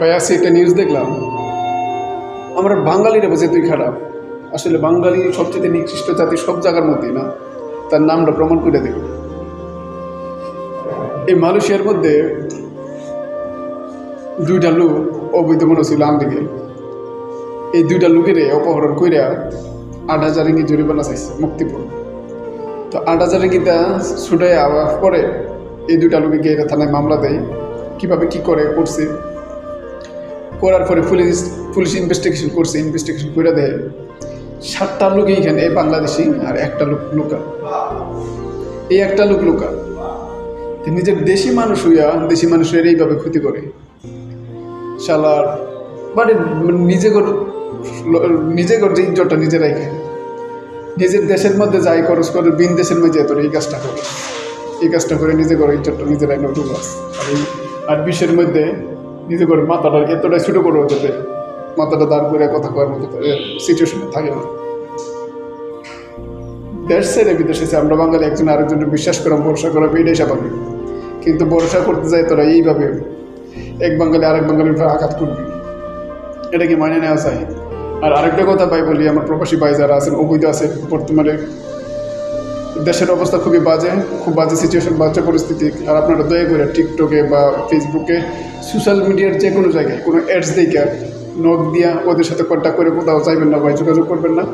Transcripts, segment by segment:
ভাই, আজকে একটা নিউজ দেখলাম। আমরা বাঙালিরা বোঝে তুই খারাপ। আসলে বাঙালি সবচেয়ে নিকৃষ্ট জাতি সব জায়গার মধ্যেই না? তার নামটা প্রমাণ করে দেব এই মালয়েশিয়ার মধ্যে দুইটা লোক অবৈধ মনে ছিল আমেরিকার এই দুইটা লোকেরে অপহরণ কইরা আট হাজার রিঙ্গি জরিমানা চাইছে মুক্তিপণ। তো আট হাজার রিঙ্গিটা ছুটে আবার পরে এই দুইটা লোকে গিয়ে থানায় মামলা দেয়। কীভাবে কী করে করছে? করার পরে পুলিশ পুলিশ ইনভেস্টিগেশন করছে ইনভেস্টিগেশন করে দেয়। সাতটা লোক এইখানে, এই বাংলাদেশি আর একটা লোক লোকাল। এই একটা লোক লোকাল। তো নিজের দেশি মানুষ হইয়া দেশি মানুষের এইভাবে ক্ষতি করে। শালার মানে নিজে নিজে যে ইজ্জতটা নিজেরাই খায়। নিজের দেশের মধ্যে যাই খরচ করে, বিন দেশের মধ্যে তোর এই কাজটা করে। এই কাজটা করে নিজে করে ইজ্জতটা নিজেরাই নতুন আর বিশ্বের মধ্যে নিজে করে মাথাটা এতটাই ছোটো করে যাতে মাথাটা দাঁড় করে কথা করার মতো সিচুয়েশনে থাকে না। দেশ ছেড়ে বিদেশে আমরা বাঙালি একজন আরেকজনের বিশ্বাস করা, ভরসা করা এটাই স্বাভাবিক। কিন্তু ভরসা করতে যায় তোরা এইভাবে এক বাঙালি আরেক বাঙালির উপরে আঘাত করবি। এটা কি মানে নেওয়া যায়? আর আরেকটা কথা পাই বলি, আমার প্রবাসী ভাই যারা আছেন, অবৈধ আছে বর্তমানে দেশের অবস্থা খুবই বাজে, খুব বাজে সিচুয়েশন বাজে পরিস্থিতি। আর আপনারা দয়া করে টিকটকে বা ফেসবুকে সোশ্যাল মিডিয়ার যে কোনো জায়গায় কোনো অ্যাডস দেখে নখ দিয়া ওদের সাথে কন্ট্যাক্ট করে কোথাও চাইবেন না ভাই, যোগাযোগ করবেন না।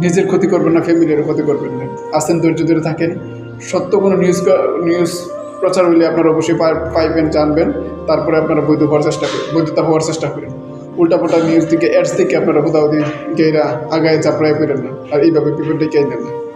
নিজের ক্ষতি করবেন না ফ্যামিলিরও ক্ষতি করবেন না। আসেন, ধৈর্য ধরে থাকেন। সত্য কোনো নিউজ নিউজ প্রচার হইলে আপনারা অবশ্যই পাইবেন, জানবেন। তারপরে আপনারা বৈধ হওয়ার চেষ্টা করেন, বৈধতা হওয়ার চেষ্টা করেন। উল্টাপাল্টা নিউজ থেকে অ্যাডস থেকে আপনারা কোথাও দিয়ে গেরা আগায় চাপড়ায় ফেরেন না। আর এইভাবে পিপল ডেকে নেন না।